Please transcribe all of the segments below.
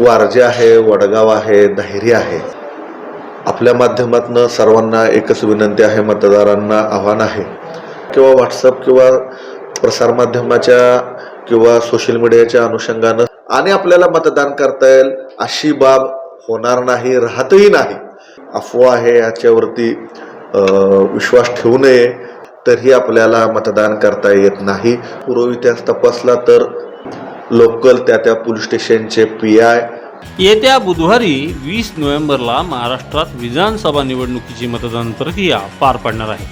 वारजे आहे वडगाव आहे दाहिरी आहे. आपल्या माध्यमातून सर्वांना एकच विनंती आहे मतदारांना आव्हान आहे. किंवा व्हॉट्सअप किंवा प्रसारमाध्यमाच्या किंवा सोशल मीडियाच्या अनुषंगानं आणि आपल्याला मतदान करता येईल अशी बाब होणार नाही राहतही नाही. अफवा आहे याच्यावरती विश्वास ठेवू नये तरीही आपल्याला मतदान करता येत नाही. पूर्व इतिहास तपासला तर लोकल त्या त्या पोलीस स्टेशनचे पी आय. येत्या बुधवारी वीस नोव्हेंबरला महाराष्ट्रात विधानसभा निवडणुकीची मतदान प्रक्रिया पार पडणार आहे.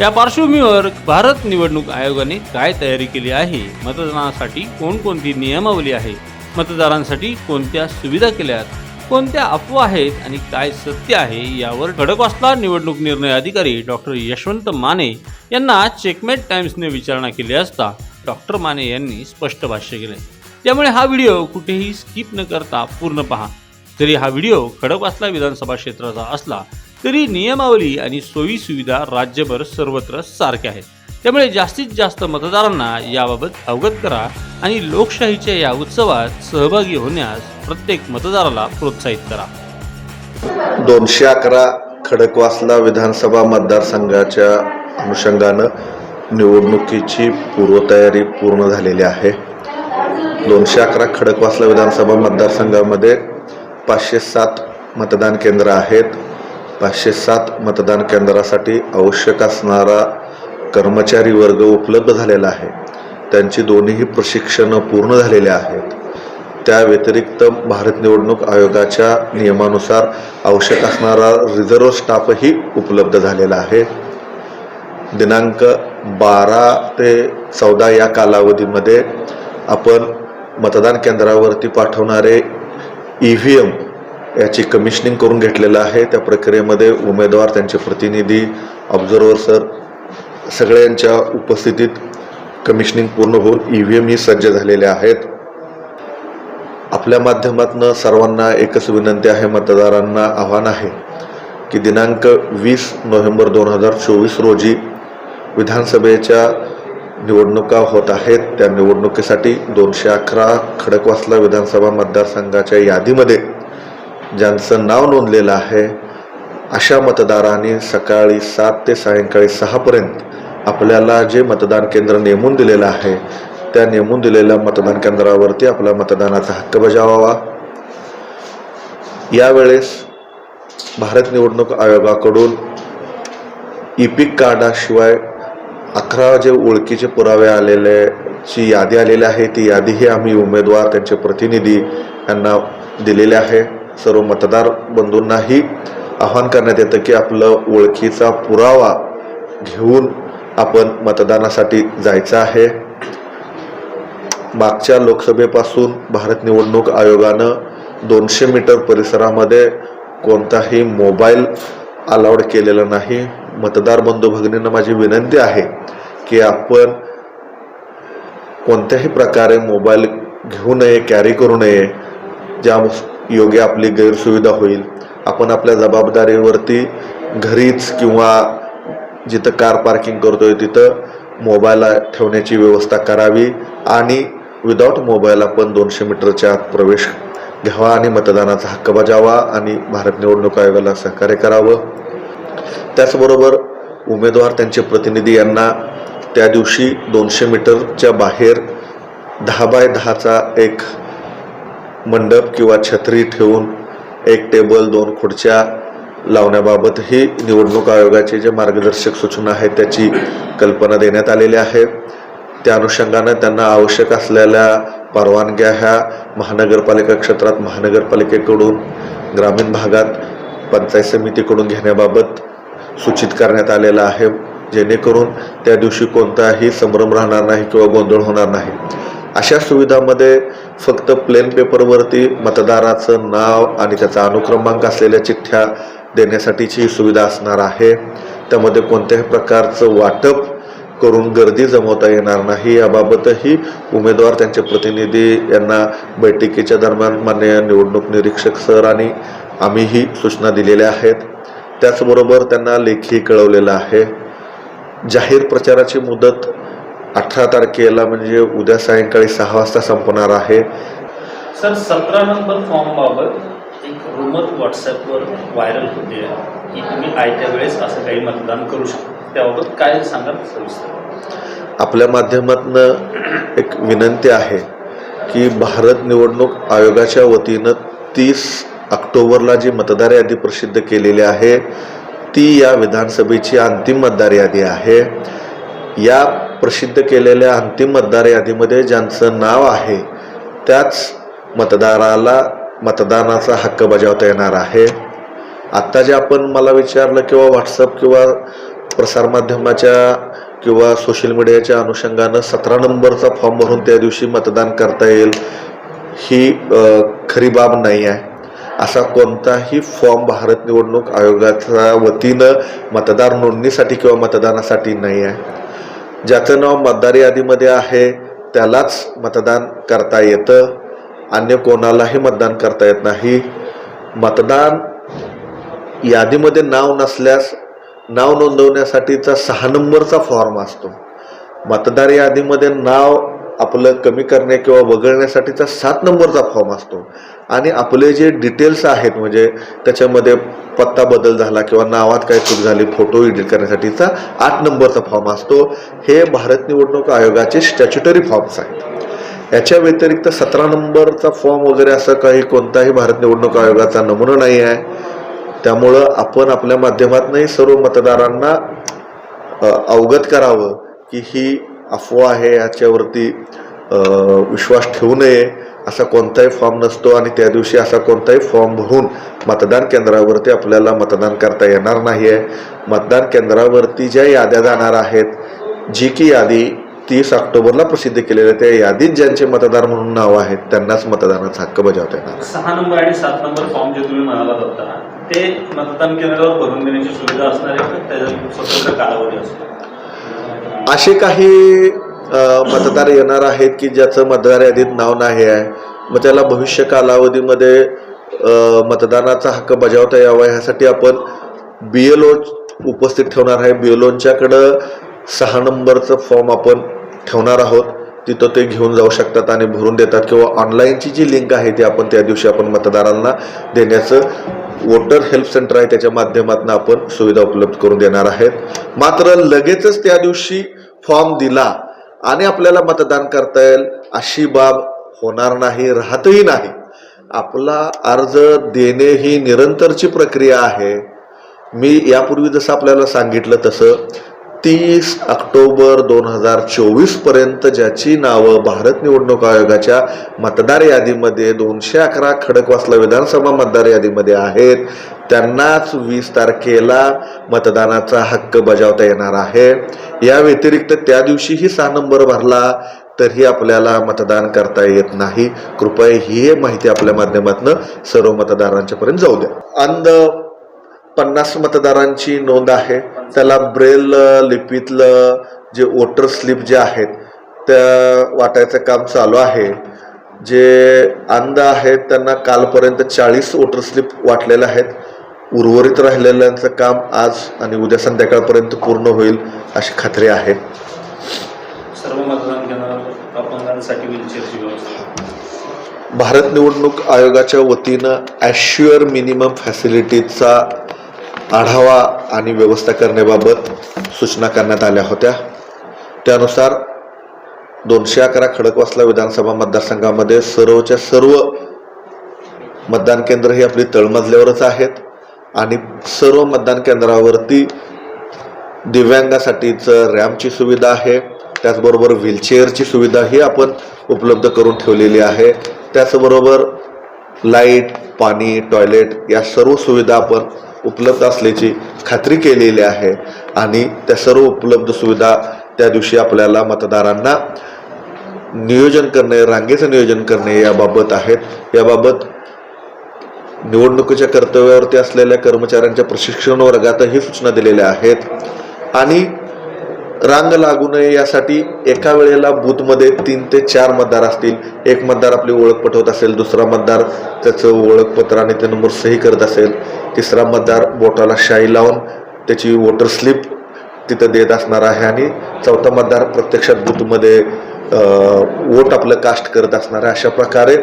या पार्श्वभूमीवर भारत निवडणूक आयोगाने काय तयारी केली आहे? मतदानासाठी कोणकोणती नियमावली आहे? मतदारांसाठी कोणत्या सुविधा केल्यात? कोणत्या अफवा आहेत आणि काय सत्य आहे यावर खडकवासला निवडणूक निर्णय अधिकारी डॉक्टर यशवंत माने यांना चेकमेट टाइम्सने विचारणा केली असता डॉक्टर माने यांनी स्पष्ट भाष्य केले. त्यामुळे हा व्हिडिओ कुठेही स्किप न करता पूर्ण पहा. जरी हा व्हिडिओ खडकवासला विधानसभा क्षेत्राचा असला तरी नियमावली आणि सोयी सुविधा राज्यभर सर्वत्र सारख्या आहेत. त्यामुळे जास्तीत जास्त मतदारांना याबाबत अवगत करा आणि लोकशाहीच्या या उत्सवात सहभागी होण्यास प्रत्येक मतदाराला प्रोत्साहित करा. दोनशे अकरा खडकवासला विधानसभा मतदारसंघाच्या अनुषंगानं निवडणुकीची पूर्वतयारी पूर्ण झालेली आहे. दोनशे अकरा खडकवासला विधानसभा मतदारसंघामध्ये पाचशे सात मतदान केंद्र आहेत. पाचशे सात मतदान केंद्रासाठी आवश्यक असणारा कर्मचारी वर्ग उपलब्ध झालेला आहे. त्यांची दोन्हीही प्रशिक्षणं पूर्ण झालेली आहेत. त्या व्यतिरिक्त भारत निवडणूक आयोगाच्या नियमानुसार आवश्यक असणारा रिझर्व्ह स्टाफही उपलब्ध झालेला आहे. दिनांक बारा ते चौदा या कालावधीमध्ये आपण मतदान केंद्रावरती पाठवणारे ई व्ही एम याची कमिशनिंग करून घेतलेलं आहे. त्या प्रक्रियेमध्ये उमेदवार त्यांचे प्रतिनिधी ऑब्झर्वर सर सगळ्यांच्या उपस्थितीत कमिशनिंग पूर्ण होऊन ई व्ही एम ही सज्ज झालेले आहेत. आपल्या माध्यमातून सर्वांना एकच विनंती आहे मतदारांना आव्हान आहे की दिनांक वीस नोव्हेंबर दोन हजार चोवीस रोजी विधानसभेच्या निवडणुका होत आहेत. त्या निवडणुकीसाठी दोनशे अकरा खडकवासला विधानसभा मतदारसंघाच्या यादीमध्ये ज्यांचं नाव नोंदलेलं आहे अशा मतदारांनी सकाळी सात ते सायंकाळी सहापर्यंत आपल्याला जे मतदान केंद्र नेमून दिलेलं आहे त्या नेमून दिलेल्या मतदान केंद्रावरती आपला मतदानाचा हक्क बजावावा. यावेळेस भारत निवडणूक आयोगाकडून ई इपिक कार्डाशिवाय अकरा जे ओळखीचे पुरावे आलेले ची यादी आलेली आहे ती यादीही आम्ही उमेदवार त्यांचे प्रतिनिधी यांना दिलेले आहे. सर्व मतदार बंधूंनाही आवाहन करण्यात येतं की आपलं ओळखीचा पुरावा घेऊन आपण मतदानासाठी जायचं आहे. मागच्या लोकसभेपासून भारत निवडणूक आयोगानं दोनशे मीटर परिसरामध्ये कोणताही मोबाईल अलाउड केलेला नाही. मतदार बंधू भगिनींना माझी विनंती आहे की आपण कोणत्याही प्रकारे मोबाईल घेऊ नये कॅरी करू नये ज्या योग्य आपली गैरसुविधा होईल आपण आपल्या जबाबदारीवरती घरीच किंवा जिथं कार पार्किंग करतोय तिथं मोबाईल ठेवण्याची व्यवस्था करावी आणि विदाऊट मोबाईल आपण दोनशे मीटरच्या आत प्रवेश घ्यावा आणि मतदानाचा हक्क बजावा आणि भारत निवडणूक आयोगाला सहकार्य करावं. त्याचबरोबर उमेदवार त्यांचे प्रतिनिधी यांना त्या दिवशी दोनशे मीटरच्या बाहेर दहा बाय दहाचा एक मंडप किंवा छत्री ठेवून एक टेबल दोन खुर्च्या लावण्याबाबतही निवडणूक आयोगाचे जे मार्गदर्शक सूचना आहेत त्याची कल्पना देण्यात आलेली आहे. त्या अनुषंगानं त्यांना आवश्यक असलेल्या परवानग्या ह्या महानगरपालिका क्षेत्रात महानगरपालिकेकडून ग्रामीण भागात पंचायत समितीकडून घेण्याबाबत सूचित करण्यात आलेलं आहे जेणेकरून त्या दिवशी कोणताही संभ्रम राहणार नाही किंवा गोंधळ होणार नाही. अशा सुविधामध्ये फक्त प्लेन पेपरवरती मतदाराचं नाव आणि त्याचा अनुक्रमांक असलेल्या चिठ्ठ्या देण्यासाठीची ही सुविधा असणार आहे. त्यामध्ये कोणत्याही प्रकारचं वाटप करून गर्दी जमवता येणार नाही. याबाबतही उमेदवार त्यांचे प्रतिनिधी यांना बैठकीच्या दरम्यान मान्य निवडणूक निरीक्षक सर आणि आम्हीही सूचना दिलेल्या आहेत. त्याचबरोबर त्यांना लेखी कळवलेलं आहे. जाहीर प्रचाराची मुदत अठरा तारखेला म्हणजे उद्या सायंकाळी सहा वाजता संपणार आहे. सर सतरा नंबर फॉर्मबाबत एक रुमर व्हॉट्सॲपवर व्हायरल होते. की तुम्ही आयत्या वेळेस असं काही मतदान करू शकता. त्याबाबत काय सांगाल सविस्तर? आपल्या माध्यमातनं एक विनंती आहे की भारत निवडणूक आयोगाच्या वतीनं तीस ऑक्टोबरला जी मतदार यादी प्रसिद्ध केलेली आहे ती या विधानसभेची अंतिम मतदार यादी आहे. या प्रसिद्ध केलेल्या अंतिम मतदार यादीमध्ये ज्यांचं नाव आहे त्याच मतदाराला मतदानाचा हक्क बजावता येणार आहे. आत्ता जे आपण मला विचारलं किंवा व्हॉट्सअप किंवा प्रसारमाध्यमाच्या किंवा सोशल मीडियाच्या अनुषंगानं सतरा नंबरचा फॉर्म भरून त्या दिवशी मतदान करता येईल ही खरी बाब नाही आहे. असा कोणताही फॉर्म भारत निवडणूक आयोगाच्या वतीनं मतदार नोंदणीसाठी किंवा मतदानासाठी नाही आहे. ज्याचं नाव मतदार यादीमध्ये आहे त्यालाच मतदान करता येतं. अन्य कोणालाही मतदान करता येत नाही. मतदान यादीमध्ये नाव नसल्यास नाव नोंदवण्यासाठीचा सहा नंबरचा फॉर्म असतो. मतदार यादीमध्ये नाव आपलं कमी करणे किंवा वगळण्यासाठीचा सात नंबरचा फॉर्म असतो. आणि आपले जे डिटेल्स आहेत म्हणजे त्याच्यामध्ये पत्ता बदल झाला किंवा नावात काय चूक झाली फोटो एडिट करण्यासाठीचा आठ नंबरचा फॉर्म असतो. हे भारत निवडणूक आयोगाचे स्टॅच्युटरी फॉर्म्स आहेत. याच्या व्यतिरिक्त सतरा नंबरचा फॉर्म वगैरे असं काही कोणताही भारत निवडणूक आयोगाचा नमुना नाही आहे. त्यामुळं आपण आपल्या माध्यमातूनही सर्व मतदारांना अवगत करावं की ही अफवा आहे याच्यावरती विश्वास ठेवू नये असा कोणताही फॉर्म नसतो आणि त्या दिवशी असा कोणताही फॉर्म भरून मतदान केंद्रावरती आपल्याला मतदान करता येणार नाही आहे मतदान केंद्रावरती ज्या याद्या जाणार आहेत जी की यादी तीस ऑक्टोबरला प्रसिद्ध केलेल्या त्या यादीत ज्यांचे मतदार म्हणून नाव आहेत त्यांनाच मतदानाचा हक्क बजावता येणार. सहा नंबर आणि सात नंबर फॉर्म जे तुम्ही म्हणाला होता ते मतदान केंद्रावर भरून देण्याची सुविधा असणार आहे का? त्याचा स्वतंत्र कालावधी असतो? असे काही मतदार येणार आहेत की ज्याचं मतदार यादीत नाव नाही आहे? मग त्याला भविष्य कालावधीमध्ये मतदानाचा हक्क बजावता यावा ह्यासाठी आपण बी एल ओ उपस्थित ठेवणार आहे. बी एल ओंच्याकडं सहा नंबरचं फॉर्म आपण ठेवणार आहोत. तिथं ते घेऊन जाऊ शकतात आणि भरून देतात किंवा ऑनलाईनची जी लिंक आहे ती आपण त्या दिवशी आपण मतदारांना देण्याचं वोटर हेल्प सेंटर आहे त्याच्या माध्यमातून आपण सुविधा उपलब्ध करून देणार आहेत. मात्र लगेचच त्या दिवशी फॉर्म दिला आणि आपल्याला मतदान करता येईल अशी बाब होणार नाही राहतही नाही. आपला अर्ज देणे ही निरंतरची प्रक्रिया आहे. मी यापूर्वी जसं आपल्याला सांगितलं तसं तीस ऑक्टोबर दोन हजार चोवीसपर्यंत ज्याची नावं भारत निवडणूक आयोगाच्या मतदार यादीमध्ये दोनशे अकरा खडकवासला विधानसभा मतदार यादीमध्ये आहेत. त्यांनाच वीस तारखेला मतदानाचा हक्क बजावता येणार आहे. या व्यतिरिक्त त्या दिवशीही सहा नंबर भरला तरीही आपल्याला मतदान करता येत नाही. कृपया ही माहिती आपल्या माध्यमातून सर्व मतदारांच्या पर्यंत जाऊ द्या. अंध पन्नास मतदारांची नोंद आहे. त्याला ब्रेल लिपीतलं जे वोटर स्लिप जे आहेत त्या वाटायचं काम चालू आहे. जे अंध आहेत त्यांना कालपर्यंत चाळीस वोटर स्लिप वाटलेले आहेत. उर्वरित राहिलेल्यांचं काम आज आणि उद्या संध्याकाळपर्यंत पूर्ण होईल अशी खात्री आहे. सर्व मतदान भारत निवडणूक आयोगाच्या वतीनं ॲश्युअर मिनिमम फॅसिलिटीचा आढावा आणि व्यवस्था करण्याबाबत सूचना करण्यात आल्या होत्या. त्यानुसार दोनशे अकरा खडकवासला विधानसभा मतदारसंघामध्ये सर्वच्या सर्व मतदान केंद्र ही आपली तळमजल्यावरच आहेत आणि सर्व मतदान केंद्रावरती दिव्यांगासाठीचं रॅम्पची सुविधा आहे. त्याचबरोबर व्हीलचेअरची सुविधाही आपण उपलब्ध करून ठेवलेली आहे. त्याचबरोबर लाइट पाणी टॉयलेट या सर्व सुविधा आपण उपलब्ध असल्याची खात्री केलेली आहे. आणि त्या सर्व उपलब्ध सुविधा त्या दिवशी आपल्याला मतदारांना नियोजन करणे रांगेचं नियोजन करणे याबाबत आहेत. याबाबत निवडणुकीच्या कर्तव्यावरती असलेल्या कर्मचाऱ्यांच्या प्रशिक्षण वर्गातही सूचना दिलेल्या आहेत. आणि रांग लागू नये यासाठी एका वेळेला बूथमध्ये तीन ते चार मतदार असतील. एक मतदार आपली ओळख पटवत असेल दुसरा मतदार त्याचं ओळखपत्र आणि ते नंबर सही करत असेल. तिसरा मतदार बोटाला शाई लावून त्याची वोटर स्लिप तिथं देत असणार आहे आणि चौथा मतदार प्रत्यक्षात बूथमध्ये वोट आपलं कास्ट करत असणार आहे. अशा प्रकारे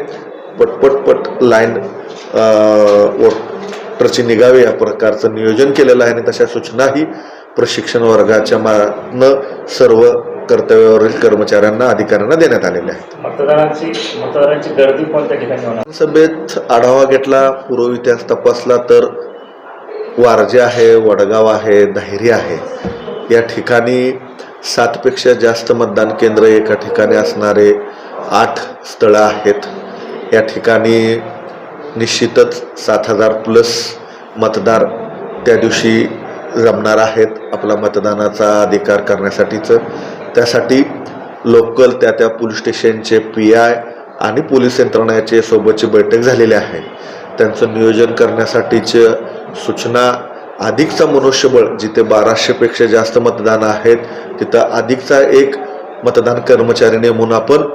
पटपटपट लाईन वोटरची निघावी या प्रकारचं नियोजन केलेलं आहे आणि तशा सूचनाही प्रशिक्षण वर्गाच्या मानं सर्व कर्तव्यावरील कर्मचाऱ्यांना अधिकाऱ्यांना देण्यात आलेल्या आहेत. मतदानाची मतदारांची गर्दी कोणत्या ठिकाणी होणार? सभेत आढावा घेतला पूर्व इतिहास तपासला तर वारजे आहे वडगाव आहे धायरी आहे. या ठिकाणी सातपेक्षा जास्त मतदान केंद्र एका ठिकाणी असणारे आठ स्थळं आहेत. या ठिकाणी निश्चितच सात हजार प्लस मतदार त्या दिवशी जमणार आहेत आपला मतदानाचा अधिकार करण्यासाठीचं. त्यासाठी लोकल त्या त्या पोलीस स्टेशनचे पी आय आणि पोलीस यंत्रणाचे सोबतची बैठक झालेली आहे. त्यांचं नियोजन करण्यासाठीचं सूचना अधिकचा मनुष्यबळ जिथे बाराशेपेक्षा जास्त मतदान आहेत तिथं अधिकचा एक मतदान कर्मचारी नेमून आपण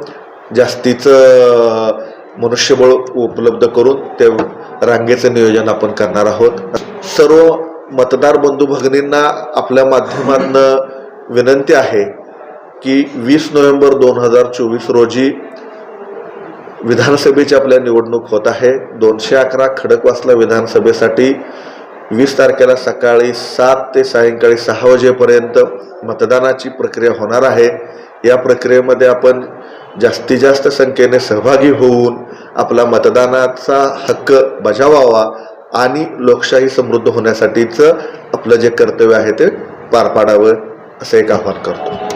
जास्तीचं मनुष्यबळ उपलब्ध करून ते रांगेचं नियोजन आपण करणार आहोत. सर्व मतदार बंधू भगिनींना आपल्या माध्यमातून विनंती आहे की वीस नोव्हेंबर दोन हजार चोवीस रोजी विधानसभेची आपल्या निवडणूक होत आहे. दोनशे अकरा खडकवासला विधानसभेसाठी. वीस तारखेला सकाळी सात ते सायंकाळी सहा वाजेपर्यंत मतदानाची प्रक्रिया होणार आहे. या प्रक्रियेमध्ये आपण जास्तीत जास्त संख्येने सहभागी होऊन आपला मतदानाचा हक्क बजावावा. आणि लोकशाही समृद्ध होण्यासाठीचं आपलं जे कर्तव्य आहे ते पार पाडावं असं एक आवाहन करतो.